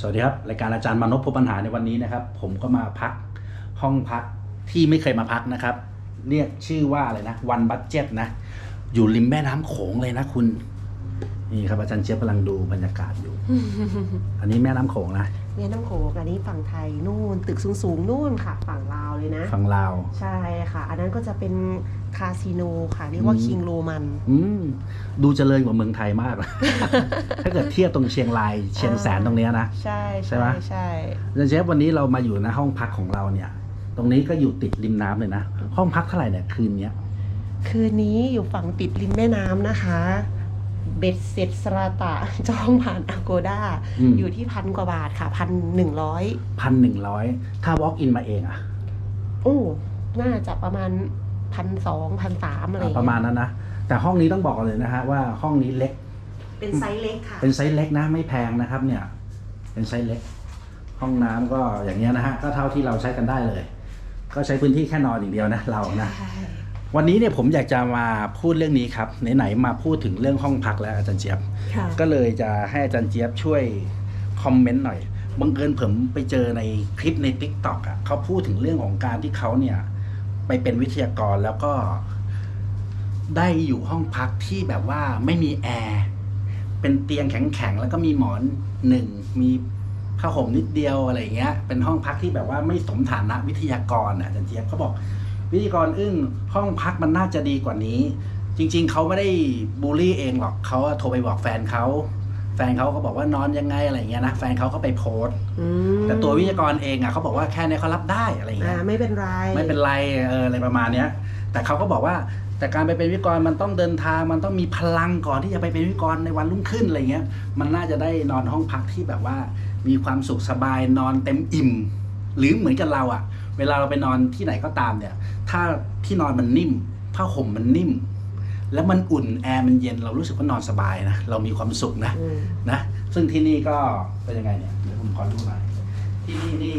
สวัสดีครับ รายการอาจารย์มานพพบปัญหาในวันนี้นะครับ ผมก็มาพักห้องพักที่ไม่เคยมาพักนะครับ เรียกชื่อว่าอะไรนะวันบัตเจ็ตนะ อยู่ริมแม่น้ำโขงเลยนะคุณ นี่ครับอาจารย์เจี๊ยบกำลังดูบรรยากาศอยู่ อันนี้แม่น้ำโขงนะ แม่น้ำโขงอันนี้ฝั่งไทยนู่นตึกสูงๆนู่นค่ะ ฝั่งลาวเลยนะ ฝั่งลาว ใช่ค่ะ อันนั้นก็จะเป็นคาสิโนค่ะเรียกว่าอืม คิงโรมัน อืมดูเจริญกว่าเมืองไทยมาก ถ้าเกิดเทียบตรงเชียงรายเชียงแสนตรงเนี้ยนะ ใช่ใช่ไหม ใช่อาจารย์เจี๊ยบวันนี้เรามาอยู่ในห้องพักของเราเนี่ย ตรงนี้ก็อยู่ติดริมน้ำเลยนะ ห้องพักเท่าไหร่เนี่ยคืนเนี้ย คืนนี้อยู่ฝั่งติดริมแม่น้ำนะคะ เบ็ดเสร็จสราตะจองผ่านอ g โกด้าอืม อยู่ที่พันกว่าบาทค่ะพันหนึ่งร้อยพันหนึ่งร้อยถ้า walk in มาเองอะโอ้น่าจะประมาณพันสองพันสามอะไรอย่งปเงี้ยระมาณนั้นนะ แต่ห้องนี้ต้องบอกเลยนะฮะว่าห้องนี้เล็ก เป็นไซส์เล็กค่ะ เป็นไซส์เล็กนะไม่แพงนะครับเนี่ย เป็นไซส์เล็ก ห้องน้ำก็อย่างเงี้ยนะฮะก็เท่าที่เราใช้กันได้เลย ก็ใช้พื้นที่แค่นอนอย่างเดียวนะเรานะ ใช่ วันนี้เนี่ยผมอยากจะมาพูดเรื่องนี้ครับไหนๆมาพูดถึงเรื่องห้องพักแล้วอาจารย์เจี๊ยบค่ะก็เลยจะให้อาจารย์เจี๊ยบช่วยคอมเมนต์หน่อยบังเอิญผมไปเจอในคลิปใน t ิ k t o k อะเขาพูดถึงเรื่องของการที่เขาเนี่ย ไปเป็นวิทยากรแล้วก็ ได้อยู่ห้องพักที่แบบว่าไม่มีแอร์เป็นเตียงแข็งๆแล้วก็มีหมอนหนึ่งมีผ้าห่มนิดเดียวอะไรอย่างเงี้ย เป็นห้องพักที่แบบว่าไม่สมฐานะวิทยากรอะอาจารย์เจี๊ยบเขาบอก วิทยากรอึ้งห้องพักมันน่าจะดีกว่านี้ จริง ๆเขาไม่ได้บูลลี่เองหรอกเขาอะโทรไปบอกแฟนเขาแฟนเขาก็บอกว่านอนยังไงอะไรอย่างเงี้ยนะแฟนเขาก็ไปโพสต์อืมแต่ตัววิทยากรเองอะเขาบอกว่าแค่เนี้ยเขารับได้อะไรอย่างอ่าเงี้ยไม่เป็นไรไม่เป็นไรเอออะไรประมาณเนี้ย แต่เขาก็บอกว่าแต่การไปเป็นวิทยากรมันต้องเดินทางมันต้องมีพลังก่อนที่จะไปเป็นวิทยากรในวันรุ่งขึ้นอะไรเงี้ย มันน่าจะได้นอนห้องพักที่แบบว่า มีความสุขสบายนอนเต็มอิ่ม หรือเหมือนกับเราอะ เวลาเราไปนอนที่ไหนก็ตามเนี่ย ถ้าที่นอนมันนิ่ม ผ้าห่มมันนิ่ม แล้วมันอุ่นแอร์มันเย็นเรารู้สึกว่านอนสบายนะเรามีความสุขนะอืมนะซึ่งที่นี่ก็เป็นยังไงเนี่ยเดี๋ยวผมขอดูหน่อยที่นี่นี่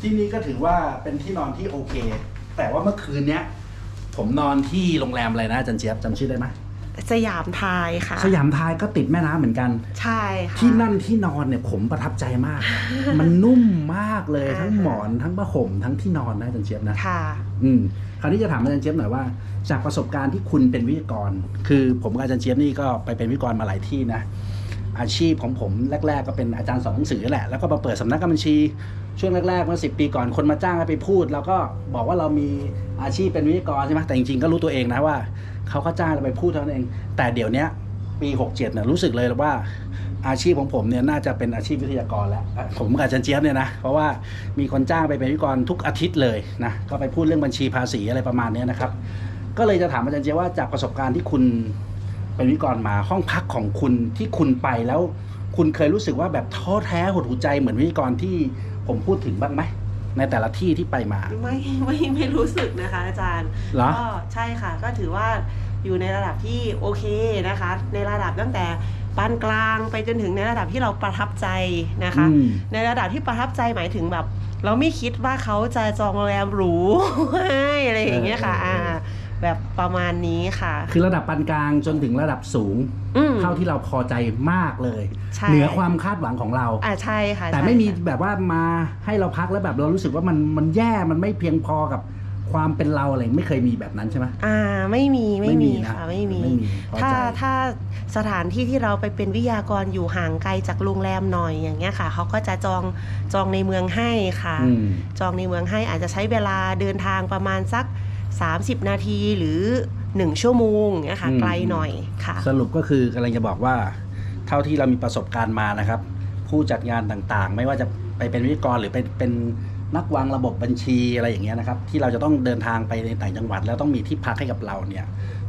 ที่นี่ก็ถือว่าเป็นที่นอนที่โอเค แต่ว่าเมื่อคืนเนี้ย ผมนอนที่โรงแรมอะไรนะอาจันเจี๊ยบจำชื่อได้ไหม สยามไทยค่ะ สยามไทยก็ติดแม่น้ำเหมือนกัน ใช่ค่ะ ที่นั่นที่นอนเนี่ยผมประทับใจมาก มันนุ่มมากเลยอ่าทั้งหมอนทั้งผ้าห่มทั้งที่นอนนะอาจันเจี๊ยบนะค่ะ อืมคราวนี้จะถามอาจารย์เจี๊ยบหน่อยว่า จากประสบการณ์ที่คุณเป็นวิทยากร คือผมกับอาจารย์เจี๊ยบนี่ก็ไปเป็นวิทยากรมาหลายที่นะ อาชีพของผมแรก ๆ ก็เป็นอาจารย์สอนหนังสือแหละแล้วก็มาเปิดสำนักการบัญชี ช่วงแรกๆเมื่อสิปีก่อนคนมาจ้างให้ไปพูดแล้วก็บอกว่าเรามีอาชีพเป็นวิทยากรใช่ไหมแต่จริงๆก็รู้ตัวเองนะว่าเขาก็จ้างเราไปพูดเท่านั้นเอง แต่เดี๋ยวนี้ปี 67เนี่ยรู้สึกเลยว่าอาชีพของผมเนี่ยน่าจะเป็นอาชีพวิทยากรแล้ว ผมกับอาจารย์เจี๊ยบเนี่ยนะ เพราะว่ามีคนจ้างไปเป็นวิทยากรทุกอาทิตย์เลยนะ ก็ไปพูดเรื่องบัญชีภาษีอะไรประมาณนี้นะครับ ก็เลยจะถามอาจารย์เจี๊ยบว่าจากประสบการณ์ที่คุณ เป็นวิทยากรมาห้องพักของคุณที่คุณไปแล้ว คุณเคยรู้สึกว่าแบบท้อแท้หดหูใจเหมือนวิทยากรที่ผมพูดถึงบ้างไหมในแต่ละที่ที่ไปมา ไม่ไม่ไม่รู้สึกนะคะอาจารย์เหรอ ก็ใช่ค่ะ ก็ถือว่าอยู่ในระดับที่โอเคนะคะ ในระดับตั้งแต่ปานกลางไปจนถึงในระดับที่เราประทับใจนะคะ อืม ในระดับที่ประทับใจหมายถึงแบบ เราไม่คิดว่าเขาจะจองโรงแรมหรู ให้อะไรอย่างเงี้ยค่ะเอออ่าเออ แบบประมาณนี้ค่ะ คือระดับปานกลางจนถึงระดับสูง อืม เท่าที่เราพอใจมากเลย ใช่ เหนือความคาดหวังของเรา อ่าใช่ค่ะแต่ใช่ไม่มีค่ะแบบว่ามาให้เราพักแล้วแบบเรารู้สึกว่ามันมันแย่มันไม่เพียงพอกับความเป็นเราอะไรไม่เคยมีแบบนั้นใช่ไหม อ่าไม่มีไม่ไม่มีมีนะค่ะไม่มีไม่มีพอใจ ถ้าถ้าสถานที่ที่เราไปเป็นวิทยากรอยู่ห่างไกลจากโรงแรมหน่อยอย่างเงี้ยค่ะเขาก็จะจองจองในเมืองให้ค่ะ อืม จองในเมืองให้อาจจะใช้เวลาเดินทางประมาณสัก 30 นาทีหรือ 1 ชั่วโมงเงี้ยค่ะอืมไกลหน่อยค่ะ สรุปก็คือกำลังจะบอกว่า เท่าที่เรามีประสบการณ์มานะครับ ผู้จัดงานต่างๆ ไม่ว่าจะไปเป็นวิทยากรหรือเป็นเป็นนักวางระบบบัญชีอะไรอย่างเงี้ยนะครับ ที่เราจะต้องเดินทางไปในต่างจังหวัด แล้วต้องมีที่พักให้กับเราเนี่ย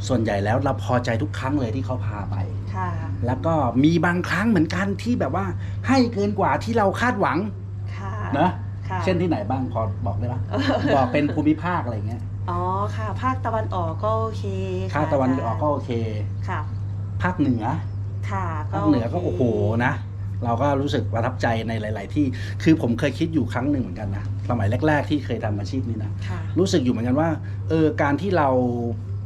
ส่วนใหญ่แล้วเราพอใจทุกครั้งเลยที่เขาพาไปค่ะแล้วก็มีบางครั้งเหมือนกันที่แบบว่าให้เกินกว่าที่เราคาดหวังค่ะนะค่ะเช่นที่ไหนบ้างพอบอกได้ไหมบอกเป็นภูมิภาคอะไรอย่างเงี้ย อ๋อค่ะ ภาคตะวันออกก็โอเคค่ะภาคตะวันออกก็โอเค ค่ะ ภาคเหนือ ค่ะภาคเหนือก็โอ้โหนะ เราก็รู้สึกประทับใจในหลาย ๆ ที่ คือผมเคยคิดอยู่ครั้งหนึ่งเหมือนกันนะ สมัยแรก ๆ ที่เคยทำอาชีพนี้นะค่ะรู้สึกอยู่เหมือนกันว่า เออ การที่เรา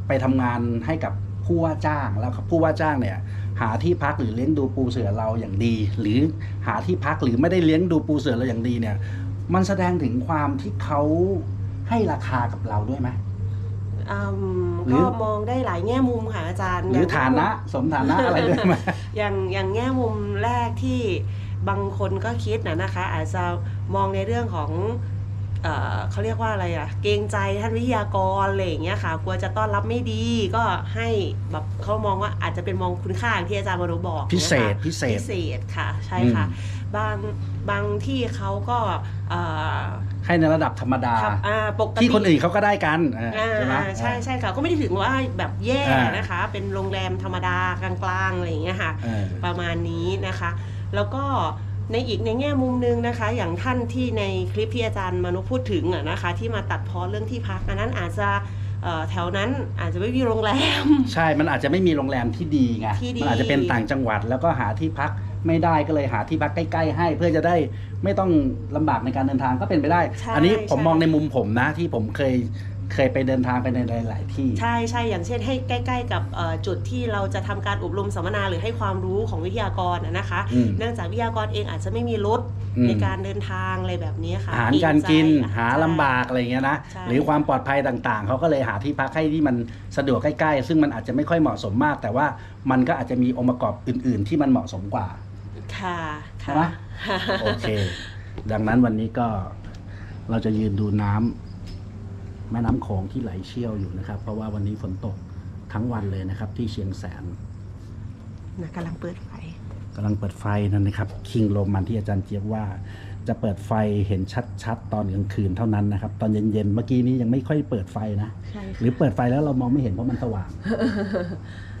ไปทำงานให้กับผู้ว่าจ้างแล้วผู้ว่าจ้างเนี่ยใหาที่พักหรือเลี้ยงดูปูเสือเราอย่างดี หรือหาที่พักหรือไม่ได้เลี้ยงดูปูเสือเราอย่างดีเนี่ย มันแสดงถึงความที่เขา ให้ราคากับเราด้วยไหม อืมหรือ ก็มองได้หลายแง่มุมค่ะอาจารย์หรืออย่างฐานะ สมฐานะอะไรด้วยไหม อย่างอย่างแง่มุมแรกที่บางคนก็คิดนะนะคะ อาจจะมองในเรื่องของ เอ่อเขาเรียกว่าอะไรอะเกรงใจท่านวิทยากรอะไรอย่างเงี้ยค่ะกลัวจะต้อนรับไม่ดีก็ให้แบบเขามองว่าอาจจะเป็นมองคุณค่าอย่างที่อาจารย์มโนบอกพิเศษนะคะพิเศษพิเศษค่ะใช่ค่ะบางบางที่เขาก็เอ่อให้ในระดับธรรมดาทำอ่าปกติที่คนอื่นเขาก็ได้กันเอออ่าใช่ไหมใช่ใช่ค่ะก็ไม่ได้ถึงว่าแบบแย่อ่านนะคะ เป็นโรงแรมธรรมดากลางๆอะไรอย่างเงี้ยค่ะเออประมาณนี้นะคะ แล้วก็ ในอีกในแง่มุมหนึงนะคะ อย่างท่านที่ในคลิปที่อาจารย์มนุพูดถึงอะนะคะ ที่มาตัดพ้อเรื่องที่พักอันนั้นอาจจะเอ่อแถวนั้นอาจจะไม่มีโรงแรม ใช่ มันอาจจะไม่มีโรงแรมที่ดีไงที่ดีมันอาจจะเป็นต่างจังหวัดแล้วก็หาที่พักไม่ได้ก็เลยหาที่พักใกล้ๆ ให้ เพื่อจะได้ไม่ต้องลำบากในการเดินทางก็เป็นไปได้ใช่อันนี้ผมใช่มองในมุมผมนะที่ผมเคย เคยไปเดินทางไปในหลาย ๆ ที่ ใช่ใช่อย่างเช่นให้ใกล้ ๆ กับเอ่อจุดที่เราจะทำการอบรมสัมมนาหรือให้ความรู้ของวิทยากรอะนะคะอืมเนื่องจากวิทยากรเองอาจจะไม่มีรถอืมในการเดินทางอะไรแบบนี้ค่ะอาหารการกินเรงใจหาลำบากอะไรเงี้ยนะใช่หรือความปลอดภัยต่าง ๆเขาก็เลยหาที่พักให้ที่มันสะดวกใกล้ ๆ ซึ่งมันอาจจะไม่ค่อยเหมาะสมมาก แต่ว่ามันก็อาจจะมีองค์ประกอบอื่น ๆ ที่มันเหมาะสมกว่าค่ะใช่ไหมโอเค ดังนั้นวันนี้ก็เราจะยืนดูน้ำ แม่น้ำโขงที่ไหลเชี่ยวอยู่นะครับ เพราะว่าวันนี้ฝนตกทั้งวันเลยนะครับ ที่เชียงแสนนะกำลังเปิดไฟกำลังเปิดไฟนั่นนะครับ คิงโรมันที่อาจารย์เจี๊ยบว่าจะเปิดไฟเห็นชัดๆ ตอนกลางคืนเท่านั้นนะครับ ตอนเย็นๆเมื่อกี้นี้ยังไม่ค่อยเปิดไฟนะใช่หรือเปิดไฟแล้วเรามองไม่เห็นเพราะมันสว่าง